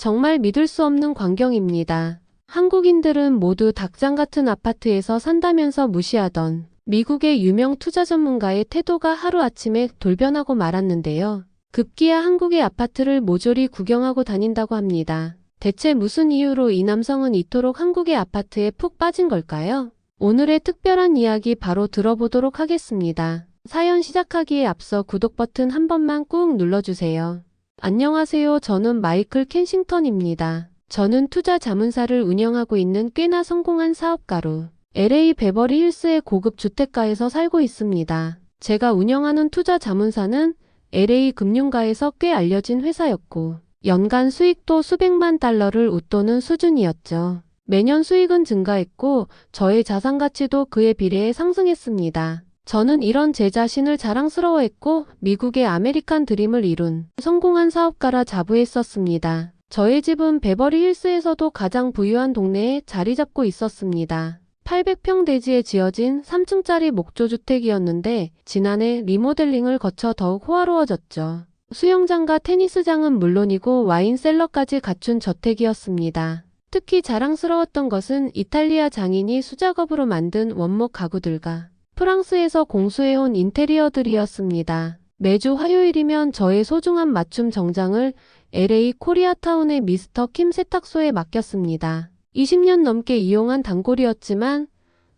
정말 믿을 수 없는 광경입니다. 한국인들은 모두 닭장 같은 아파트에서 산다면서 무시하던 미국의 유명 투자 전문가의 태도가 하루아침에 돌변하고 말았는데요. 급기야 한국의 아파트를 모조리 구경하고 다닌다고 합니다. 대체 무슨 이유로 이 남성은 이토록 한국의 아파트에 푹 빠진 걸까요? 오늘의 특별한 이야기 바로 들어보도록 하겠습니다. 사연 시작하기에 앞서 구독 버튼 한 번만 꾹 눌러주세요. 안녕하세요. 저는 마이클 켄싱턴입니다. 저는 투자 자문사를 운영하고 있는 꽤나 성공한 사업가로 LA 베버리 힐스의 고급 주택가에서 살고 있습니다. 제가 운영하는 투자 자문사는 LA 금융가에서 꽤 알려진 회사였고 연간 수익도 수백만 달러를 웃도는 수준이었죠. 매년 수익은 증가했고 저의 자산 가치도 그에 비례해 상승했습니다. 저는 이런 제 자신을 자랑스러워했고 미국의 아메리칸 드림을 이룬 성공한 사업가라 자부했었습니다. 저의 집은 베버리 힐스에서도 가장 부유한 동네에 자리 잡고 있었습니다. 800평 대지에 지어진 3층짜리 목조주택이었는데 지난해 리모델링을 거쳐 더욱 호화로워졌죠. 수영장과 테니스장은 물론이고 와인셀러까지 갖춘 저택이었습니다. 특히 자랑스러웠던 것은 이탈리아 장인이 수작업으로 만든 원목 가구들과 프랑스에서 공수해온 인테리어들이었습니다. 매주 화요일이면 저의 소중한 맞춤 정장을 LA 코리아타운의 미스터 킴 세탁소에 맡겼습니다. 20년 넘게 이용한 단골이었지만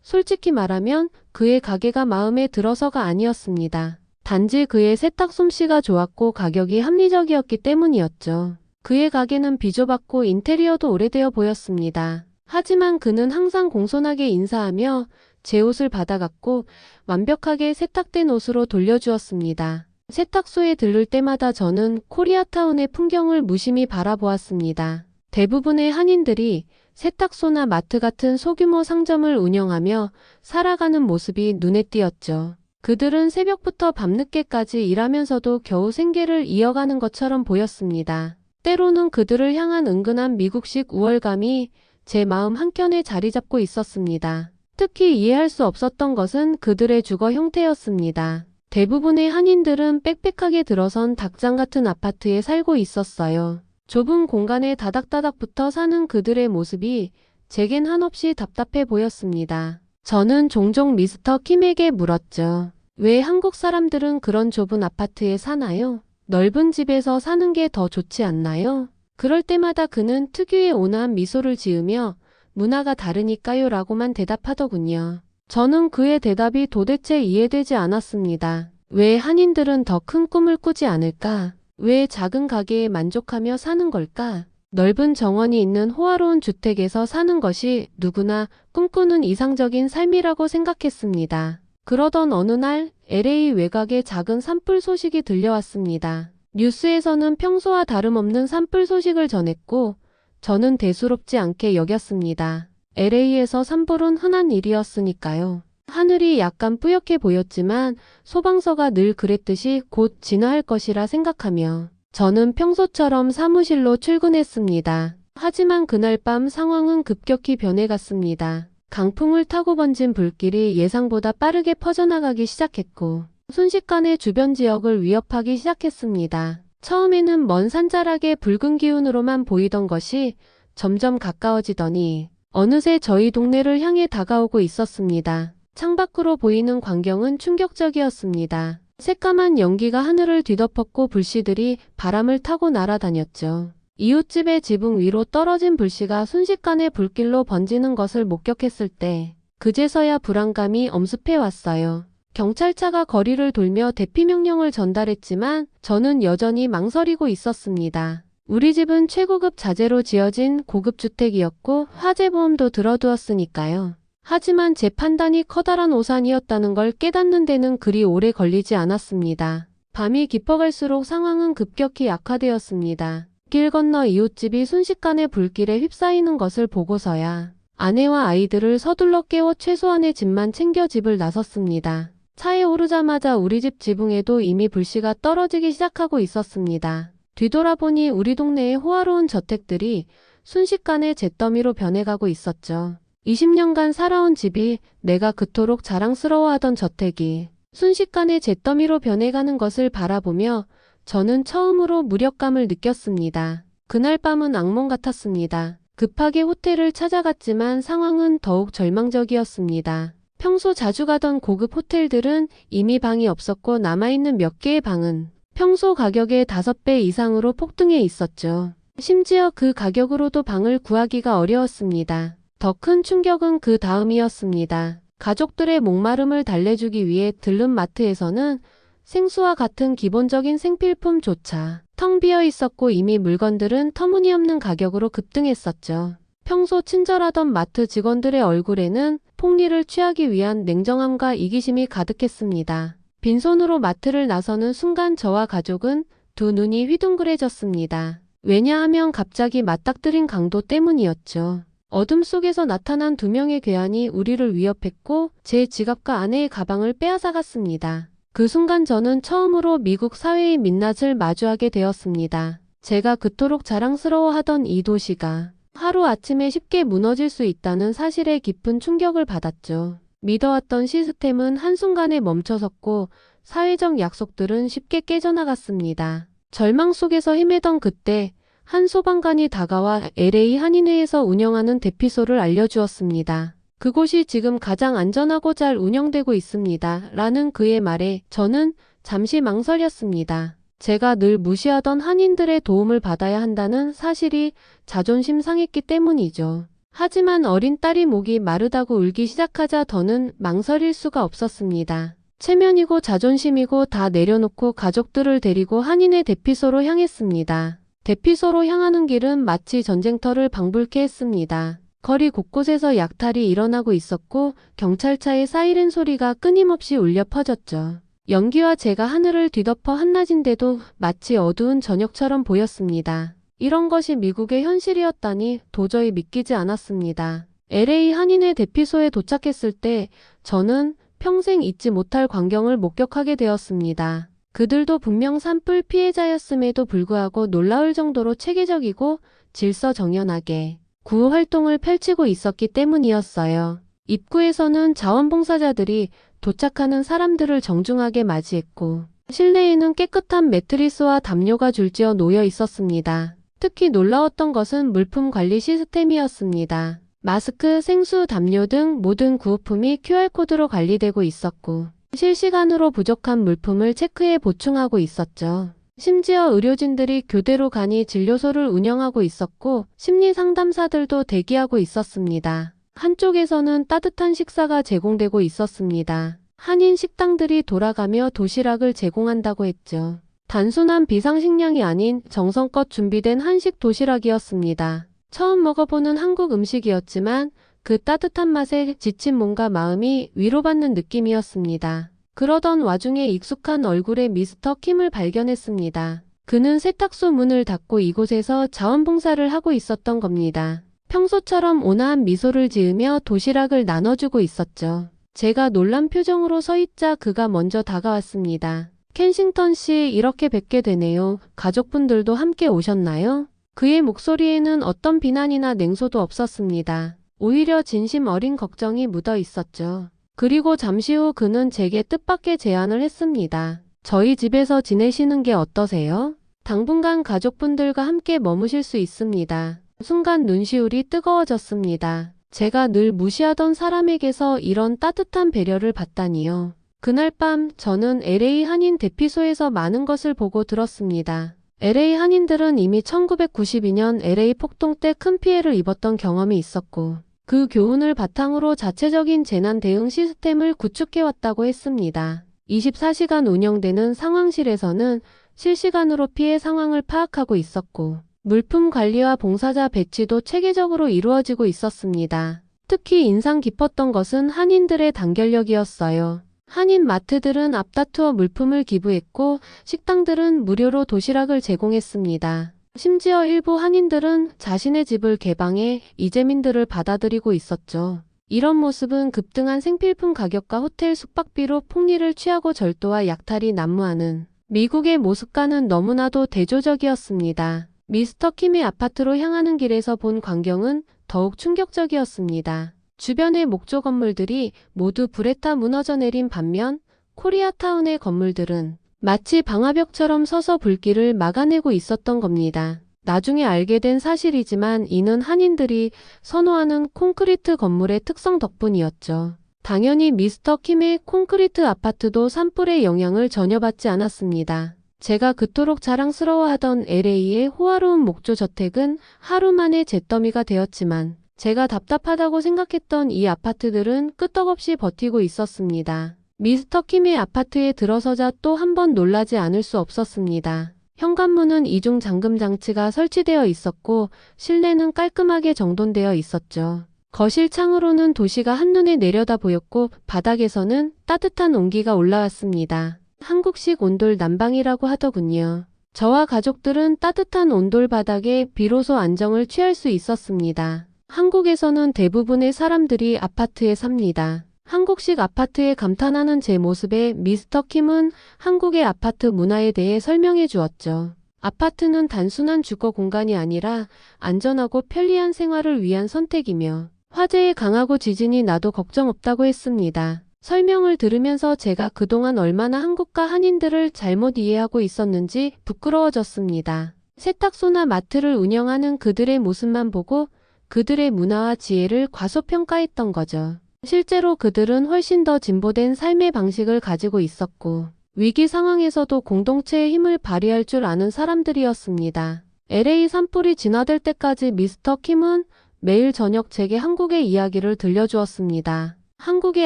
솔직히 말하면 그의 가게가 마음에 들어서가 아니었습니다. 단지 그의 세탁 솜씨가 좋았고 가격이 합리적이었기 때문이었죠. 그의 가게는 비좁았고 인테리어도 오래되어 보였습니다. 하지만 그는 항상 공손하게 인사하며 제 옷을 받아갔고 완벽하게 세탁된 옷으로 돌려주었습니다. 세탁소에 들를 때마다 저는 코리아타운의 풍경을 무심히 바라보았습니다. 대부분의 한인들이 세탁소나 마트 같은 소규모 상점을 운영하며 살아가는 모습이 눈에 띄었죠. 그들은 새벽부터 밤늦게까지 일하면서도 겨우 생계를 이어가는 것처럼 보였습니다. 때로는 그들을 향한 은근한 미국식 우월감이 제 마음 한켠에 자리 잡고 있었습니다. 특히 이해할 수 없었던 것은 그들의 주거 형태였습니다. 대부분의 한인들은 빽빽하게 들어선 닭장 같은 아파트에 살고 있었어요. 좁은 공간에 다닥다닥 붙어 사는 그들의 모습이 제겐 한없이 답답해 보였습니다. 저는 종종 미스터 킴에게 물었죠. 왜 한국 사람들은 그런 좁은 아파트에 사나요? 넓은 집에서 사는 게 더 좋지 않나요? 그럴 때마다 그는 특유의 온화한 미소를 지으며 문화가 다르니까요 라고만 대답하더군요. 저는 그의 대답이 도대체 이해되지 않았습니다. 왜 한인들은 더 큰 꿈을 꾸지 않을까? 왜 작은 가게에 만족하며 사는 걸까? 넓은 정원이 있는 호화로운 주택에서 사는 것이 누구나 꿈꾸는 이상적인 삶이라고 생각했습니다. 그러던 어느 날 LA 외곽에 작은 산불 소식이 들려왔습니다. 뉴스에서는 평소와 다름없는 산불 소식을 전했고 저는 대수롭지 않게 여겼습니다. LA에서 산불은 흔한 일이었으니까요. 하늘이 약간 뿌옇게 보였지만 소방서가 늘 그랬듯이 곧 진화할 것이라 생각하며 저는 평소처럼 사무실로 출근했습니다. 하지만 그날 밤 상황은 급격히 변해갔습니다. 강풍을 타고 번진 불길이 예상보다 빠르게 퍼져나가기 시작했고 순식간에 주변 지역을 위협하기 시작했습니다. 처음에는 먼 산자락의 붉은 기운으로만 보이던 것이 점점 가까워지더니 어느새 저희 동네를 향해 다가오고 있었습니다. 창밖으로 보이는 광경은 충격적이었습니다. 새까만 연기가 하늘을 뒤덮었고 불씨들이 바람을 타고 날아다녔죠. 이웃집의 지붕 위로 떨어진 불씨가 순식간에 불길로 번지는 것을 목격했을 때 그제서야 불안감이 엄습해 왔어요. 경찰차가 거리를 돌며 대피 명령을 전달했지만 저는 여전히 망설이고 있었습니다. 우리 집은 최고급 자재로 지어진 고급 주택이었고 화재보험도 들어두었으니까요. 하지만 제 판단이 커다란 오산이었다는 걸 깨닫는 데는 그리 오래 걸리지 않았습니다. 밤이 깊어갈수록 상황은 급격히 악화되었습니다. 길 건너 이웃집이 순식간에 불길에 휩싸이는 것을 보고서야 아내와 아이들을 서둘러 깨워 최소한의 집만 챙겨 집을 나섰습니다. 차에 오르자마자 우리 집 지붕에도 이미 불씨가 떨어지기 시작하고 있었습니다. 뒤돌아보니 우리 동네의 호화로운 저택들이 순식간에 잿더미로 변해가고 있었죠. 20년간 살아온 집이 내가 그토록 자랑스러워하던 저택이 순식간에 잿더미로 변해가는 것을 바라보며 저는 처음으로 무력감을 느꼈습니다. 그날 밤은 악몽 같았습니다. 급하게 호텔을 찾아갔지만 상황은 더욱 절망적이었습니다. 평소 자주 가던 고급 호텔들은 이미 방이 없었고 남아있는 몇 개의 방은 평소 가격의 5배 이상으로 폭등해 있었죠. 심지어 그 가격으로도 방을 구하기가 어려웠습니다. 더 큰 충격은 그 다음이었습니다. 가족들의 목마름을 달래주기 위해 들른 마트에서는 생수와 같은 기본적인 생필품조차 텅 비어 있었고 이미 물건들은 터무니없는 가격으로 급등했었죠. 평소 친절하던 마트 직원들의 얼굴에는 폭리를 취하기 위한 냉정함과 이기심이 가득했습니다. 빈손으로 마트를 나서는 순간 저와 가족은 두 눈이 휘둥그레졌습니다. 왜냐하면 갑자기 맞닥뜨린 강도 때문이었죠. 어둠 속에서 나타난 두 명의 괴한이 우리를 위협했고 제 지갑과 아내의 가방을 빼앗아갔습니다. 그 순간 저는 처음으로 미국 사회의 민낯을 마주하게 되었습니다. 제가 그토록 자랑스러워하던 이 도시가 하루아침에 쉽게 무너질 수 있다는 사실에 깊은 충격을 받았죠. 믿어왔던 시스템은 한순간에 멈춰섰고 사회적 약속들은 쉽게 깨져나갔습니다. 절망 속에서 헤매던 그때 한 소방관이 다가와 LA 한인회에서 운영하는 대피소를 알려주었습니다. 그곳이 지금 가장 안전하고 잘 운영되고 있습니다. 라는 그의 말에 저는 잠시 망설였습니다. 제가 늘 무시하던 한인들의 도움을 받아야 한다는 사실이 자존심 상했기 때문이죠. 하지만 어린 딸이 목이 마르다고 울기 시작하자 더는 망설일 수가 없었습니다. 체면이고 자존심이고 다 내려놓고 가족들을 데리고 한인의 대피소로 향했습니다. 대피소로 향하는 길은 마치 전쟁터를 방불케 했습니다. 거리 곳곳에서 약탈이 일어나고 있었고 경찰차의 사이렌 소리가 끊임없이 울려 퍼졌죠. 연기와 제가 하늘을 뒤덮어 한낮인데도 마치 어두운 저녁처럼 보였습니다. 이런 것이 미국의 현실이었다니 도저히 믿기지 않았습니다. LA 한인회 대피소에 도착했을 때 저는 평생 잊지 못할 광경을 목격하게 되었습니다. 그들도 분명 산불 피해자였음에도 불구하고 놀라울 정도로 체계적이고 질서정연하게 구호 활동을 펼치고 있었기 때문이었어요. 입구에서는 자원봉사자들이 도착하는 사람들을 정중하게 맞이했고 실내에는 깨끗한 매트리스와 담요가 줄지어 놓여 있었습니다. 특히 놀라웠던 것은 물품 관리 시스템이었습니다. 마스크, 생수, 담요 등 모든 구호품이 QR코드로 관리되고 있었고 실시간으로 부족한 물품을 체크해 보충하고 있었죠. 심지어 의료진들이 교대로 간이 진료소를 운영하고 있었고 심리 상담사들도 대기하고 있었습니다. 한쪽에서는 따뜻한 식사가 제공되고 있었습니다. 한인 식당들이 돌아가며 도시락을 제공한다고 했죠. 단순한 비상식량이 아닌 정성껏 준비된 한식 도시락이었습니다. 처음 먹어보는 한국 음식이었지만 그 따뜻한 맛에 지친 몸과 마음이 위로받는 느낌이었습니다. 그러던 와중에 익숙한 얼굴의 미스터 킴을 발견했습니다. 그는 세탁소 문을 닫고 이곳에서 자원봉사를 하고 있었던 겁니다. 평소처럼 온화한 미소를 지으며 도시락을 나눠주고 있었죠. 제가 놀란 표정으로 서 있자 그가 먼저 다가왔습니다. 켄싱턴 씨 이렇게 뵙게 되네요. 가족분들도 함께 오셨나요? 그의 목소리에는 어떤 비난이나 냉소도 없었습니다. 오히려 진심 어린 걱정이 묻어 있었죠. 그리고 잠시 후 그는 제게 뜻밖의 제안을 했습니다. 저희 집에서 지내시는 게 어떠세요? 당분간 가족분들과 함께 머무실 수 있습니다. 순간 눈시울이 뜨거워졌습니다. 제가 늘 무시하던 사람에게서 이런 따뜻한 배려를 받다니요. 그날 밤 저는 LA 한인 대피소에서 많은 것을 보고 들었습니다. LA 한인들은 이미 1992년 LA 폭동 때 큰 피해를 입었던 경험이 있었고 그 교훈을 바탕으로 자체적인 재난 대응 시스템을 구축해왔다고 했습니다. 24시간 운영되는 상황실에서는 실시간으로 피해 상황을 파악하고 있었고 물품 관리와 봉사자 배치도 체계적으로 이루어지고 있었습니다. 특히 인상 깊었던 것은 한인들의 단결력이었어요. 한인 마트들은 앞다투어 물품을 기부했고 식당들은 무료로 도시락을 제공했습니다. 심지어 일부 한인들은 자신의 집을 개방해 이재민들을 받아들이고 있었죠. 이런 모습은 급등한 생필품 가격과 호텔 숙박비로 폭리를 취하고 절도와 약탈이 난무하는 미국의 모습과는 너무나도 대조적이었습니다. 미스터 킴의 아파트로 향하는 길에서 본 광경은 더욱 충격적이었습니다. 주변의 목조 건물들이 모두 불에 타 무너져 내린 반면 코리아타운의 건물들은 마치 방화벽처럼 서서 불길을 막아내고 있었던 겁니다. 나중에 알게 된 사실이지만 이는 한인들이 선호하는 콘크리트 건물의 특성 덕분이었죠. 당연히 미스터 킴의 콘크리트 아파트도 산불의 영향을 전혀 받지 않았습니다. 제가 그토록 자랑스러워하던 LA의 호화로운 목조 저택은 하루 만에 잿더미가 되었지만 제가 답답하다고 생각했던 이 아파트들은 끄떡없이 버티고 있었습니다. 미스터 킴의 아파트에 들어서자 또 한 번 놀라지 않을 수 없었습니다. 현관문은 이중 잠금 장치가 설치되어 있었고 실내는 깔끔하게 정돈되어 있었죠. 거실 창으로는 도시가 한눈에 내려다 보였고 바닥에서는 따뜻한 온기가 올라왔습니다. 한국식 온돌 난방이라고 하더군요. 저와 가족들은 따뜻한 온돌 바닥에 비로소 안정을 취할 수 있었습니다. 한국에서는 대부분의 사람들이 아파트에 삽니다. 한국식 아파트에 감탄하는 제 모습에 미스터 킴은 한국의 아파트 문화에 대해 설명해 주었죠. 아파트는 단순한 주거 공간이 아니라 안전하고 편리한 생활을 위한 선택이며 화재에 강하고 지진이 나도 걱정 없다고 했습니다. 설명을 들으면서 제가 그동안 얼마나 한국과 한인들을 잘못 이해하고 있었는지 부끄러워졌습니다. 세탁소나 마트를 운영하는 그들의 모습만 보고 그들의 문화와 지혜를 과소평가했던 거죠. 실제로 그들은 훨씬 더 진보된 삶의 방식을 가지고 있었고, 위기 상황에서도 공동체의 힘을 발휘할 줄 아는 사람들이었습니다. LA 산불이 진화될 때까지 미스터 킴은 매일 저녁 제게 한국의 이야기를 들려주었습니다. 한국의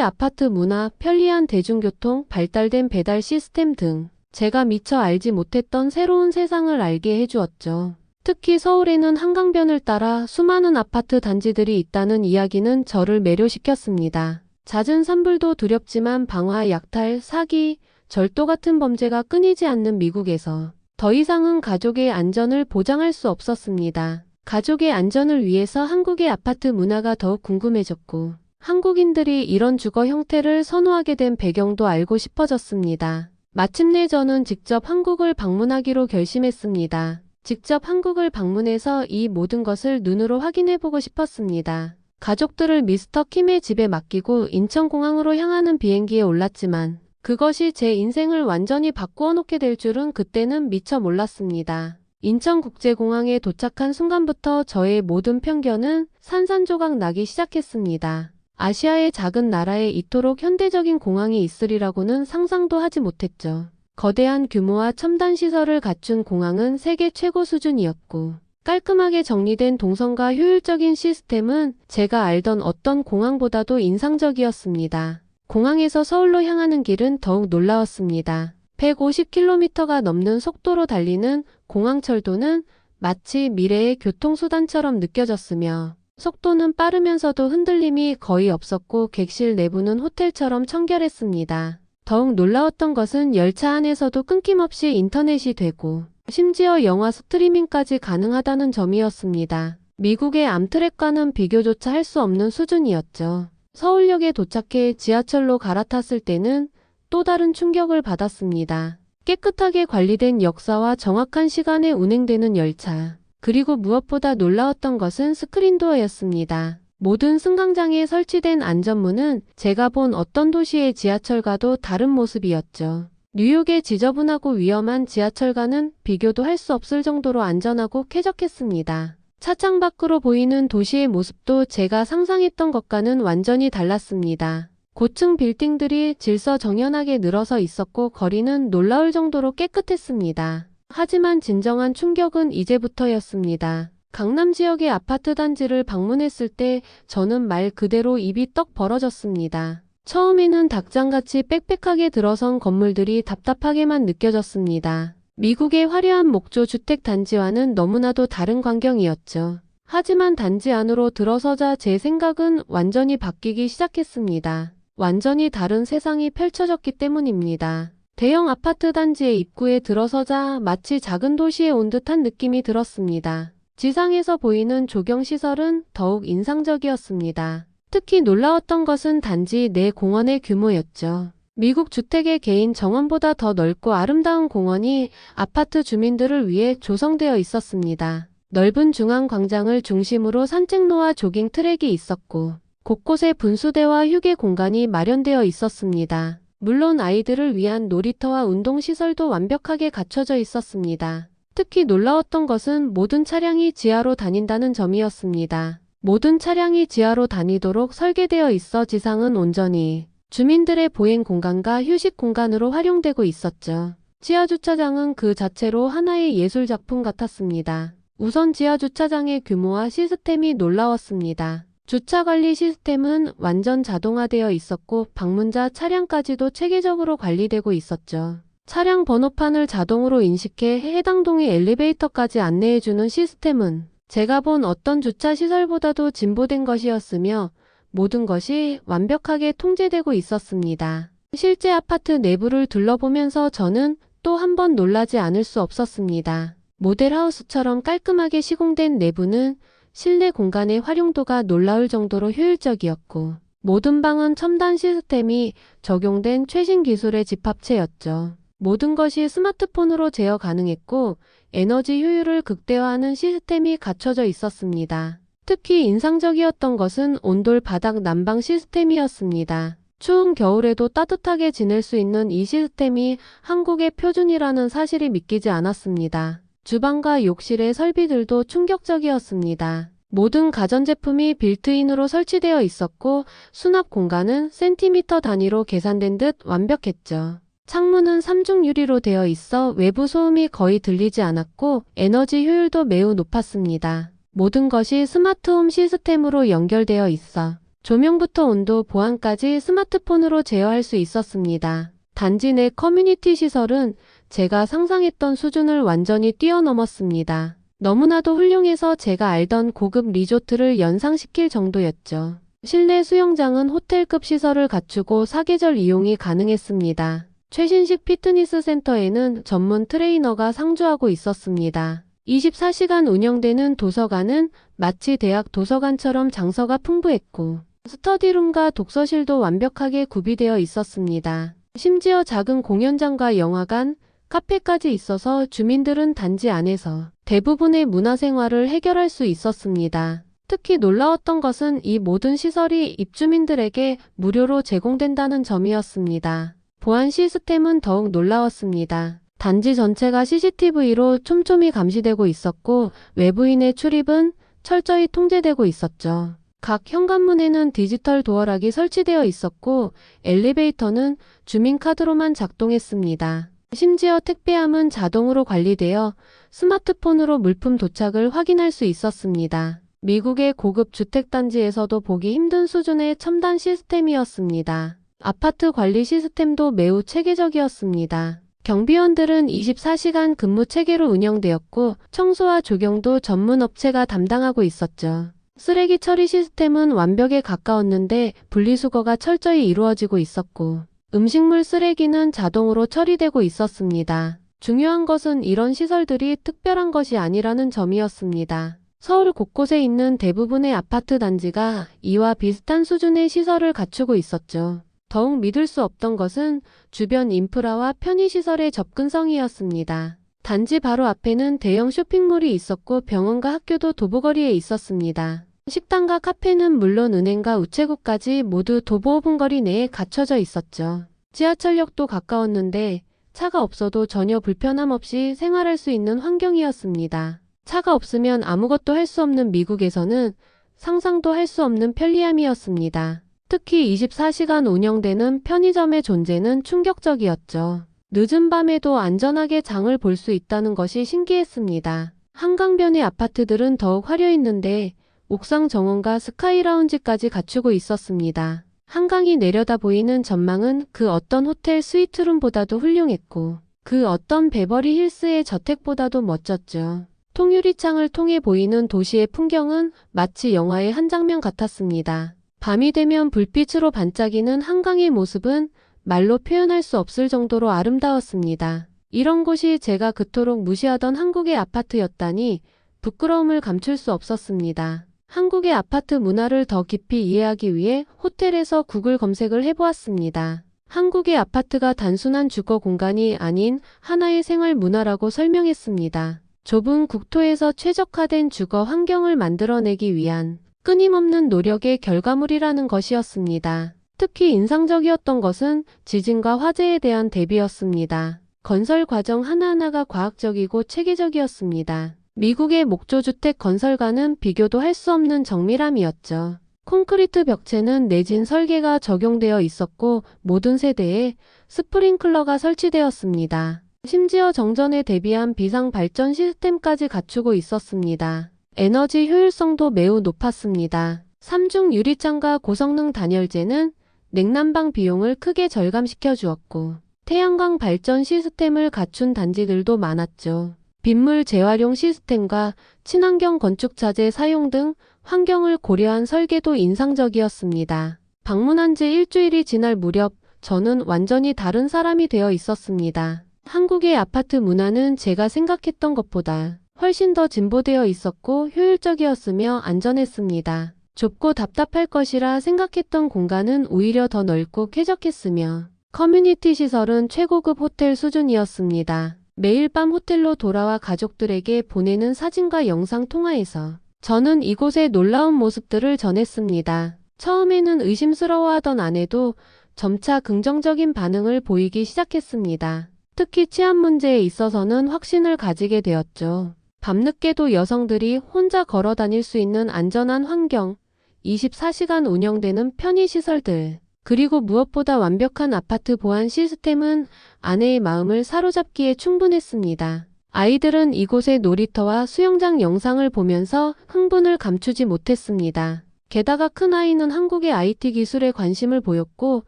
아파트 문화, 편리한 대중교통, 발달된 배달 시스템 등 제가 미처 알지 못했던 새로운 세상을 알게 해주었죠. 특히 서울에는 한강변을 따라 수많은 아파트 단지들이 있다는 이야기는 저를 매료시켰습니다. 잦은 산불도 두렵지만 방화, 약탈, 사기, 절도 같은 범죄가 끊이지 않는 미국에서 더 이상은 가족의 안전을 보장할 수 없었습니다. 가족의 안전을 위해서 한국의 아파트 문화가 더욱 궁금해졌고 한국인들이 이런 주거 형태를 선호하게 된 배경도 알고 싶어졌습니다. 마침내 저는 직접 한국을 방문하기로 결심했습니다. 직접 한국을 방문해서 이 모든 것을 눈으로 확인해보고 싶었습니다. 가족들을 미스터 킴의 집에 맡기고 인천공항으로 향하는 비행기에 올랐지만 그것이 제 인생을 완전히 바꾸어 놓게 될 줄은 그때는 미처 몰랐습니다. 인천국제공항에 도착한 순간부터 저의 모든 편견은 산산조각 나기 시작했습니다. 아시아의 작은 나라에 이토록 현대적인 공항이 있으리라고는 상상도 하지 못했죠. 거대한 규모와 첨단 시설을 갖춘 공항은 세계 최고 수준이었고, 깔끔하게 정리된 동선과 효율적인 시스템은 제가 알던 어떤 공항보다도 인상적이었습니다. 공항에서 서울로 향하는 길은 더욱 놀라웠습니다. 150km가 넘는 속도로 달리는 공항철도는 마치 미래의 교통수단처럼 느껴졌으며 속도는 빠르면서도 흔들림이 거의 없었고 객실 내부는 호텔처럼 청결했습니다. 더욱 놀라웠던 것은 열차 안에서도 끊김없이 인터넷이 되고 심지어 영화 스트리밍까지 가능하다는 점이었습니다. 미국의 암트랙과는 비교조차 할 수 없는 수준이었죠. 서울역에 도착해 지하철로 갈아탔을 때는 또 다른 충격을 받았습니다. 깨끗하게 관리된 역사와 정확한 시간에 운행되는 열차. 그리고 무엇보다 놀라웠던 것은 스크린도어였습니다. 모든 승강장에 설치된 안전문은 제가 본 어떤 도시의 지하철과도 다른 모습이었죠. 뉴욕의 지저분하고 위험한 지하철과는 비교도 할 수 없을 정도로 안전하고 쾌적했습니다. 차창 밖으로 보이는 도시의 모습도 제가 상상했던 것과는 완전히 달랐습니다. 고층 빌딩들이 질서정연하게 늘어서 있었고 거리는 놀라울 정도로 깨끗했습니다. 하지만 진정한 충격은 이제부터였습니다. 강남 지역의 아파트 단지를 방문했을 때 저는 말 그대로 입이 떡 벌어졌습니다. 처음에는 닭장같이 빽빽하게 들어선 건물들이 답답하게만 느껴졌습니다. 미국의 화려한 목조 주택 단지와는 너무나도 다른 광경이었죠. 하지만 단지 안으로 들어서자 제 생각은 완전히 바뀌기 시작했습니다. 완전히 다른 세상이 펼쳐졌기 때문입니다. 대형 아파트 단지의 입구에 들어서자 마치 작은 도시에 온 듯한 느낌이 들었습니다. 지상에서 보이는 조경시설은 더욱 인상적이었습니다. 특히 놀라웠던 것은 단지 내 공원의 규모였죠. 미국 주택의 개인 정원보다 더 넓고 아름다운 공원이 아파트 주민들을 위해 조성되어 있었습니다. 넓은 중앙 광장을 중심으로 산책로와 조깅 트랙이 있었고, 곳곳에 분수대와 휴게 공간이 마련되어 있었습니다. 물론 아이들을 위한 놀이터와 운동시설도 완벽하게 갖춰져 있었습니다. 특히 놀라웠던 것은 모든 차량이 지하로 다닌다는 점이었습니다. 모든 차량이 지하로 다니도록 설계되어 있어 지상은 온전히 주민들의 보행 공간과 휴식 공간으로 활용되고 있었죠. 지하 주차장은 그 자체로 하나의 예술 작품 같았습니다. 우선 지하 주차장의 규모와 시스템이 놀라웠습니다. 주차 관리 시스템은 완전 자동화되어 있었고 방문자 차량까지도 체계적으로 관리되고 있었죠. 차량 번호판을 자동으로 인식해 해당 동의 엘리베이터까지 안내해주는 시스템은 제가 본 어떤 주차 시설보다도 진보된 것이었으며 모든 것이 완벽하게 통제되고 있었습니다. 실제 아파트 내부를 둘러보면서 저는 또 한 번 놀라지 않을 수 없었습니다. 모델하우스처럼 깔끔하게 시공된 내부는 실내 공간의 활용도가 놀라울 정도로 효율적이었고 모든 방은 첨단 시스템이 적용된 최신 기술의 집합체였죠. 모든 것이 스마트폰으로 제어 가능했고 에너지 효율을 극대화하는 시스템이 갖춰져 있었습니다. 특히 인상적이었던 것은 온돌 바닥 난방 시스템이었습니다. 추운 겨울에도 따뜻하게 지낼 수 있는 이 시스템이 한국의 표준이라는 사실이 믿기지 않았습니다. 주방과 욕실의 설비들도 충격적이었습니다. 모든 가전제품이 빌트인으로 설치되어 있었고 수납 공간은 센티미터 단위로 계산된 듯 완벽했죠. 창문은 삼중 유리로 되어 있어 외부 소음이 거의 들리지 않았고 에너지 효율도 매우 높았습니다. 모든 것이 스마트홈 시스템으로 연결되어 있어 조명부터 온도 보안까지 스마트폰으로 제어할 수 있었습니다. 단지 내 커뮤니티 시설은 제가 상상했던 수준을 완전히 뛰어넘었습니다. 너무나도 훌륭해서 제가 알던 고급 리조트를 연상시킬 정도였죠. 실내 수영장은 호텔급 시설을 갖추고 사계절 이용이 가능했습니다. 최신식 피트니스 센터에는 전문 트레이너가 상주하고 있었습니다. 24시간 운영되는 도서관은 마치 대학 도서관처럼 장서가 풍부했고 스터디룸과 독서실도 완벽하게 구비되어 있었습니다. 심지어 작은 공연장과 영화관, 카페까지 있어서 주민들은 단지 안에서 대부분의 문화생활을 해결할 수 있었습니다. 특히 놀라웠던 것은 이 모든 시설이 입주민들에게 무료로 제공된다는 점이었습니다. 보안 시스템은 더욱 놀라웠습니다. 단지 전체가 CCTV로 촘촘히 감시되고 있었고 외부인의 출입은 철저히 통제되고 있었죠. 각 현관문에는 디지털 도어락이 설치되어 있었고 엘리베이터는 주민카드로만 작동했습니다. 심지어 택배함은 자동으로 관리되어 스마트폰으로 물품 도착을 확인할 수 있었습니다. 미국의 고급 주택단지에서도 보기 힘든 수준의 첨단 시스템이었습니다. 아파트 관리 시스템도 매우 체계적이었습니다. 경비원들은 24시간 근무 체계로 운영되었고 청소와 조경도 전문 업체가 담당하고 있었죠. 쓰레기 처리 시스템은 완벽에 가까웠는데 분리수거가 철저히 이루어지고 있었고 음식물 쓰레기는 자동으로 처리되고 있었습니다. 중요한 것은 이런 시설들이 특별한 것이 아니라는 점이었습니다. 서울 곳곳에 있는 대부분의 아파트 단지가 이와 비슷한 수준의 시설을 갖추고 있었죠. 더욱 믿을 수 없던 것은 주변 인프라와 편의시설의 접근성이었습니다. 단지 바로 앞에는 대형 쇼핑몰이 있었고 병원과 학교도 도보거리에 있었습니다. 식당과 카페는 물론 은행과 우체국까지 모두 도보 5분 거리 내에 갖춰져 있었죠. 지하철역도 가까웠는데 차가 없어도 전혀 불편함 없이 생활할 수 있는 환경이었습니다. 차가 없으면 아무것도 할 수 없는 미국에서는 상상도 할 수 없는 편리함이었습니다. 특히 24시간 운영되는 편의점의 존재는 충격적이었죠. 늦은 밤에도 안전하게 장을 볼 수 있다는 것이 신기했습니다. 한강변의 아파트들은 더욱 화려했는데 옥상 정원과 스카이 라운지까지 갖추고 있었습니다. 한강이 내려다 보이는 전망은 그 어떤 호텔 스위트룸보다도 훌륭했고 그 어떤 베버리 힐스의 저택보다도 멋졌죠. 통유리 창을 통해 보이는 도시의 풍경은 마치 영화의 한 장면 같았습니다. 밤이 되면 불빛으로 반짝이는 한강의 모습은 말로 표현할 수 없을 정도로 아름다웠습니다. 이런 곳이 제가 그토록 무시하던 한국의 아파트였다니 부끄러움을 감출 수 없었습니다. 한국의 아파트 문화를 더 깊이 이해하기 위해 호텔에서 구글 검색을 해보았습니다. 한국의 아파트가 단순한 주거 공간이 아닌 하나의 생활 문화라고 설명했습니다. 좁은 국토에서 최적화된 주거 환경을 만들어내기 위한 끊임없는 노력의 결과물이라는 것이었습니다. 특히 인상적이었던 것은 지진과 화재에 대한 대비였습니다. 건설 과정 하나하나가 과학적이고 체계적이었습니다. 미국의 목조주택 건설과는 비교도 할 수 없는 정밀함이었죠. 콘크리트 벽체는 내진 설계가 적용되어 있었고 모든 세대에 스프링클러가 설치되었습니다. 심지어 정전에 대비한 비상 발전 시스템까지 갖추고 있었습니다. 에너지 효율성도 매우 높았습니다. 삼중 유리창과 고성능 단열재는 냉난방 비용을 크게 절감시켜 주었고 태양광 발전 시스템을 갖춘 단지들도 많았죠. 빗물 재활용 시스템과 친환경 건축 자재 사용 등 환경을 고려한 설계도 인상적이었습니다. 방문한 지 일주일이 지날 무렵 저는 완전히 다른 사람이 되어 있었습니다. 한국의 아파트 문화는 제가 생각했던 것보다 훨씬 더 진보되어 있었고 효율적이었으며 안전했습니다. 좁고 답답할 것이라 생각했던 공간은 오히려 더 넓고 쾌적했으며 커뮤니티 시설은 최고급 호텔 수준이었습니다. 매일 밤 호텔로 돌아와 가족들에게 보내는 사진과 영상 통화에서 저는 이곳의 놀라운 모습들을 전했습니다. 처음에는 의심스러워하던 아내도 점차 긍정적인 반응을 보이기 시작했습니다. 특히 치안 문제에 있어서는 확신을 가지게 되었죠. 밤늦게도 여성들이 혼자 걸어 다닐 수 있는 안전한 환경, 24시간 운영되는 편의시설들, 그리고 무엇보다 완벽한 아파트 보안 시스템은 아내의 마음을 사로잡기에 충분했습니다. 아이들은 이곳의 놀이터와 수영장 영상을 보면서 흥분을 감추지 못했습니다. 게다가 큰 아이는 한국의 IT 기술에 관심을 보였고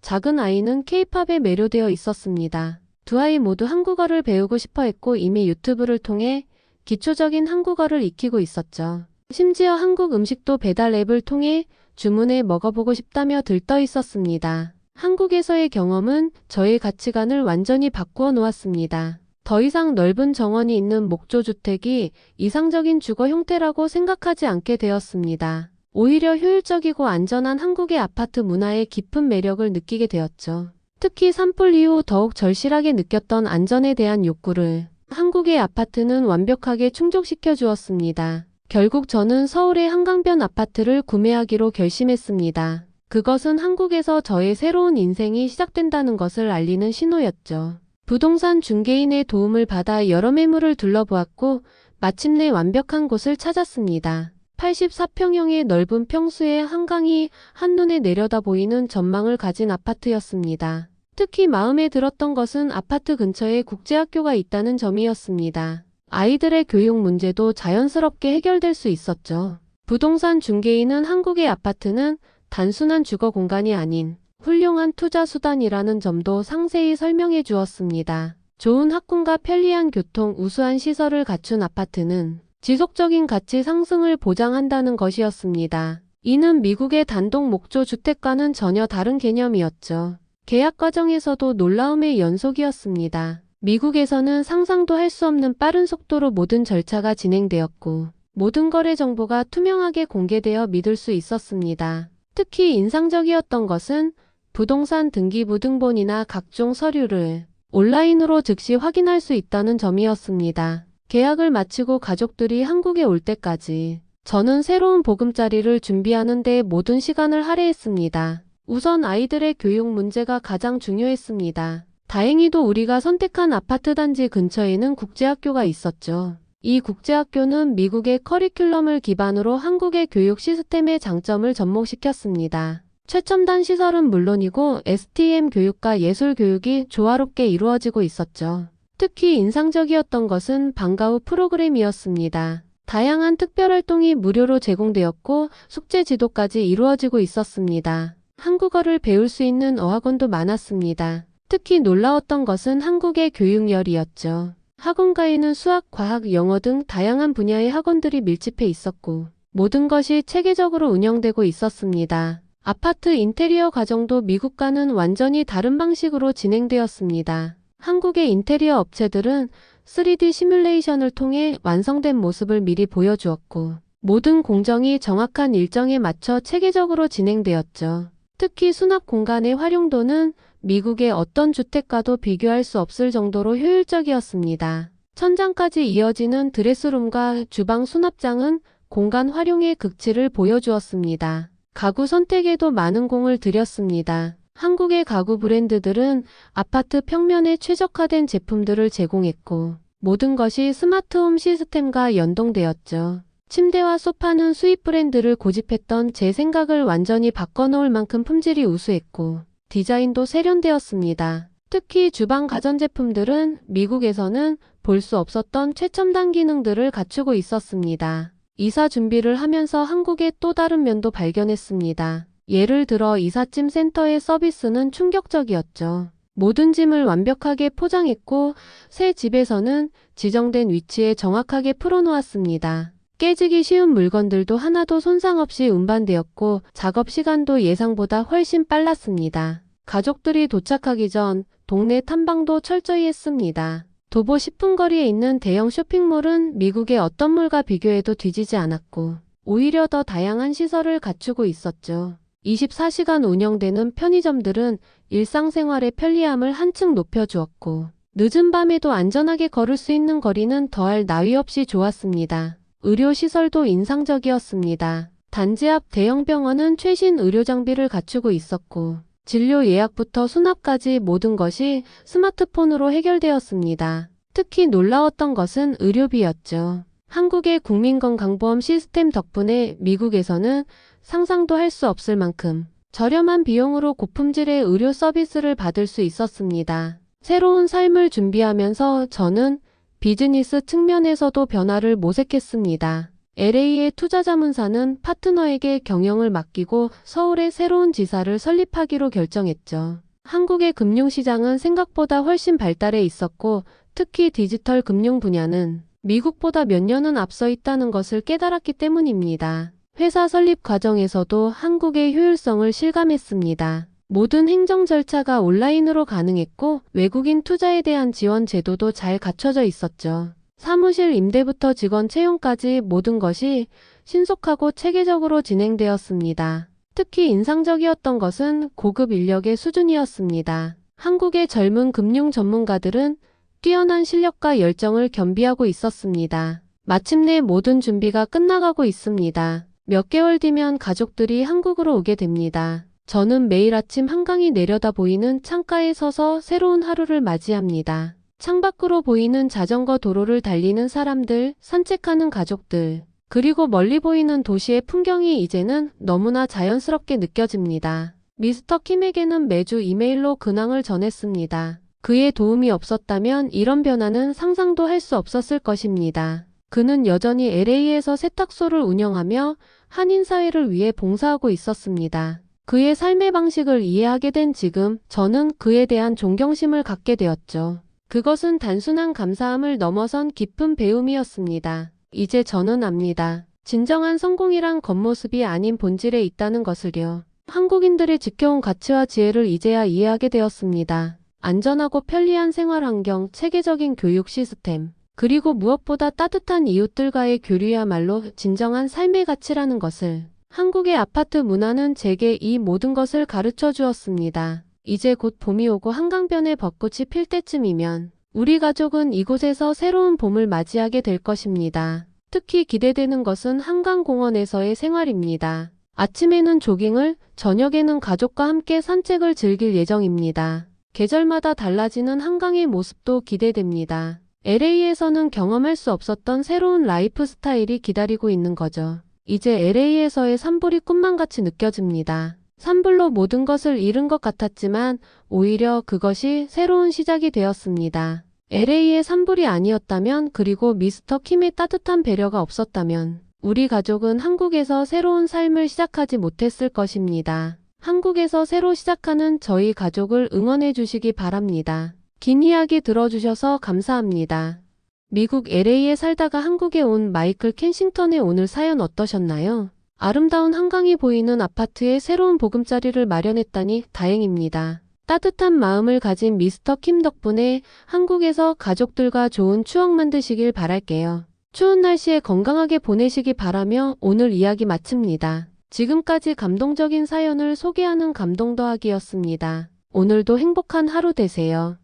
작은 아이는 케이팝에 매료되어 있었습니다. 두 아이 모두 한국어를 배우고 싶어 했고 이미 유튜브를 통해 기초적인 한국어를 익히고 있었죠. 심지어 한국 음식도 배달 앱을 통해 주문해 먹어보고 싶다며 들떠 있었습니다. 한국에서의 경험은 저의 가치관을 완전히 바꾸어 놓았습니다. 더 이상 넓은 정원이 있는 목조주택이 이상적인 주거 형태라고 생각하지 않게 되었습니다. 오히려 효율적이고 안전한 한국의 아파트 문화의 깊은 매력을 느끼게 되었죠. 특히 산불 이후 더욱 절실하게 느꼈던 안전에 대한 욕구를 한국의 아파트는 완벽하게 충족시켜 주었습니다. 결국 저는 서울의 한강변 아파트를 구매하기로 결심했습니다. 그것은 한국에서 저의 새로운 인생이 시작된다는 것을 알리는 신호였죠. 부동산 중개인의 도움을 받아 여러 매물을 둘러보았고 마침내 완벽한 곳을 찾았습니다. 84평형의 넓은 평수에 한강이 한눈에 내려다 보이는 전망을 가진 아파트였습니다. 특히 마음에 들었던 것은 아파트 근처에 국제학교가 있다는 점이었습니다. 아이들의 교육 문제도 자연스럽게 해결될 수 있었죠. 부동산 중개인은 한국의 아파트는 단순한 주거 공간이 아닌 훌륭한 투자 수단이라는 점도 상세히 설명해 주었습니다. 좋은 학군과 편리한 교통, 우수한 시설을 갖춘 아파트는 지속적인 가치 상승을 보장한다는 것이었습니다. 이는 미국의 단독 목조 주택과는 전혀 다른 개념이었죠. 계약 과정에서도 놀라움의 연속이었습니다. 미국에서는 상상도 할 수 없는 빠른 속도로 모든 절차가 진행되었고 모든 거래 정보가 투명하게 공개되어 믿을 수 있었습니다. 특히 인상적이었던 것은 부동산 등기부 등본이나 각종 서류를 온라인으로 즉시 확인할 수 있다는 점이었습니다. 계약을 마치고 가족들이 한국에 올 때까지 저는 새로운 보금자리를 준비하는 데 모든 시간을 할애했습니다. 우선 아이들의 교육 문제가 가장 중요했습니다. 다행히도 우리가 선택한 아파트 단지 근처에는 국제학교가 있었죠. 이 국제학교는 미국의 커리큘럼을 기반으로 한국의 교육 시스템의 장점을 접목시켰습니다. 최첨단 시설은 물론이고 STM 교육과 예술 교육이 조화롭게 이루어지고 있었죠. 특히 인상적이었던 것은 방과 후 프로그램이었습니다. 다양한 특별활동이 무료로 제공되었고 숙제 지도까지 이루어지고 있었습니다. 한국어를 배울 수 있는 어학원도 많았습니다. 특히 놀라웠던 것은 한국의 교육열이었죠. 학원가에는 수학, 과학, 영어 등 다양한 분야의 학원들이 밀집해 있었고 모든 것이 체계적으로 운영되고 있었습니다. 아파트 인테리어 과정도 미국과는 완전히 다른 방식으로 진행되었습니다. 한국의 인테리어 업체들은 3D 시뮬레이션을 통해 완성된 모습을 미리 보여주었고 모든 공정이 정확한 일정에 맞춰 체계적으로 진행되었죠. 특히 수납 공간의 활용도는 미국의 어떤 주택과도 비교할 수 없을 정도로 효율적이었습니다. 천장까지 이어지는 드레스룸과 주방 수납장은 공간 활용의 극치를 보여주었습니다. 가구 선택에도 많은 공을 들였습니다. 한국의 가구 브랜드들은 아파트 평면에 최적화된 제품들을 제공했고 모든 것이 스마트홈 시스템과 연동되었죠. 침대와 소파는 수입 브랜드를 고집했던 제 생각을 완전히 바꿔놓을 만큼 품질이 우수했고 디자인도 세련되었습니다. 특히 주방 가전제품들은 미국에서는 볼 수 없었던 최첨단 기능들을 갖추고 있었습니다. 이사 준비를 하면서 한국의 또 다른 면도 발견했습니다. 예를 들어 이삿짐 센터의 서비스는 충격적이었죠. 모든 짐을 완벽하게 포장했고 새 집에서는 지정된 위치에 정확하게 풀어놓았습니다. 깨지기 쉬운 물건들도 하나도 손상 없이 운반되었고 작업 시간도 예상보다 훨씬 빨랐습니다. 가족들이 도착하기 전 동네 탐방도 철저히 했습니다. 도보 10분 거리에 있는 대형 쇼핑몰은 미국의 어떤 몰과 비교해도 뒤지지 않았고 오히려 더 다양한 시설을 갖추고 있었죠. 24시간 운영되는 편의점들은 일상생활의 편리함을 한층 높여주었고 늦은 밤에도 안전하게 걸을 수 있는 거리는 더할 나위 없이 좋았습니다. 의료시설도 인상적이었습니다. 단지 앞 대형 병원은 최신 의료 장비를 갖추고 있었고 진료 예약부터 수납까지 모든 것이 스마트폰으로 해결되었습니다. 특히 놀라웠던 것은 의료비였죠. 한국의 국민건강보험 시스템 덕분에 미국에서는 상상도 할 수 없을 만큼 저렴한 비용으로 고품질의 의료 서비스를 받을 수 있었습니다. 새로운 삶을 준비하면서 저는 비즈니스 측면에서도 변화를 모색했습니다. LA의 투자자문사는 파트너에게 경영을 맡기고 서울에 새로운 지사를 설립하기로 결정했죠. 한국의 금융시장은 생각보다 훨씬 발달해 있었고 특히 디지털 금융 분야는 미국보다 몇 년은 앞서 있다는 것을 깨달았기 때문입니다. 회사 설립 과정에서도 한국의 효율성을 실감했습니다. 모든 행정 절차가 온라인으로 가능했고 외국인 투자에 대한 지원 제도도 잘 갖춰져 있었죠. 사무실 임대부터 직원 채용까지 모든 것이 신속하고 체계적으로 진행되었습니다. 특히 인상적이었던 것은 고급 인력의 수준이었습니다. 한국의 젊은 금융 전문가들은 뛰어난 실력과 열정을 겸비하고 있었습니다. 마침내 모든 준비가 끝나가고 있습니다. 몇 개월 뒤면 가족들이 한국으로 오게 됩니다. 저는 매일 아침 한강이 내려다 보이는 창가에 서서 새로운 하루를 맞이합니다. 창밖으로 보이는 자전거 도로를 달리는 사람들, 산책하는 가족들, 그리고 멀리 보이는 도시의 풍경이 이제는 너무나 자연스럽게 느껴집니다. 미스터 킴에게는 매주 이메일로 근황을 전했습니다. 그의 도움이 없었다면 이런 변화는 상상도 할 수 없었을 것입니다. 그는 여전히 LA에서 세탁소를 운영하며 한인 사회를 위해 봉사하고 있었습니다. 그의 삶의 방식을 이해하게 된 지금 저는 그에 대한 존경심을 갖게 되었죠. 그것은 단순한 감사함을 넘어선 깊은 배움이었습니다. 이제 저는 압니다. 진정한 성공이란 겉모습이 아닌 본질에 있다는 것을요. 한국인들이 지켜온 가치와 지혜를 이제야 이해하게 되었습니다. 안전하고 편리한 생활 환경, 체계적인 교육 시스템, 그리고 무엇보다 따뜻한 이웃들과의 교류야말로 진정한 삶의 가치라는 것을 한국의 아파트 문화는 제게 이 모든 것을 가르쳐 주었습니다. 이제 곧 봄이 오고 한강변에 벚꽃이 필 때쯤이면 우리 가족은 이곳에서 새로운 봄을 맞이하게 될 것입니다. 특히 기대되는 것은 한강공원에서의 생활입니다. 아침에는 조깅을, 저녁에는 가족과 함께 산책을 즐길 예정입니다. 계절마다 달라지는 한강의 모습도 기대됩니다. LA에서는 경험할 수 없었던 새로운 라이프 스타일이 기다리고 있는 거죠. 이제 LA에서의 산불이 꿈만 같이 느껴집니다. 산불로 모든 것을 잃은 것 같았지만 오히려 그것이 새로운 시작이 되었습니다. LA의 산불이 아니었다면 그리고 미스터 킴의 따뜻한 배려가 없었다면 우리 가족은 한국에서 새로운 삶을 시작하지 못했을 것입니다. 한국에서 새로 시작하는 저희 가족을 응원해 주시기 바랍니다. 긴 이야기 들어주셔서 감사합니다. 미국 LA에 살다가 한국에 온 마이클 켄싱턴의 오늘 사연 어떠셨나요? 아름다운 한강이 보이는 아파트에 새로운 보금자리를 마련했다니 다행입니다. 따뜻한 마음을 가진 미스터 킴 덕분에 한국에서 가족들과 좋은 추억 만드시길 바랄게요. 추운 날씨에 건강하게 보내시기 바라며 오늘 이야기 마칩니다. 지금까지 감동적인 사연을 소개하는 감동 더하기였습니다. 오늘도 행복한 하루 되세요.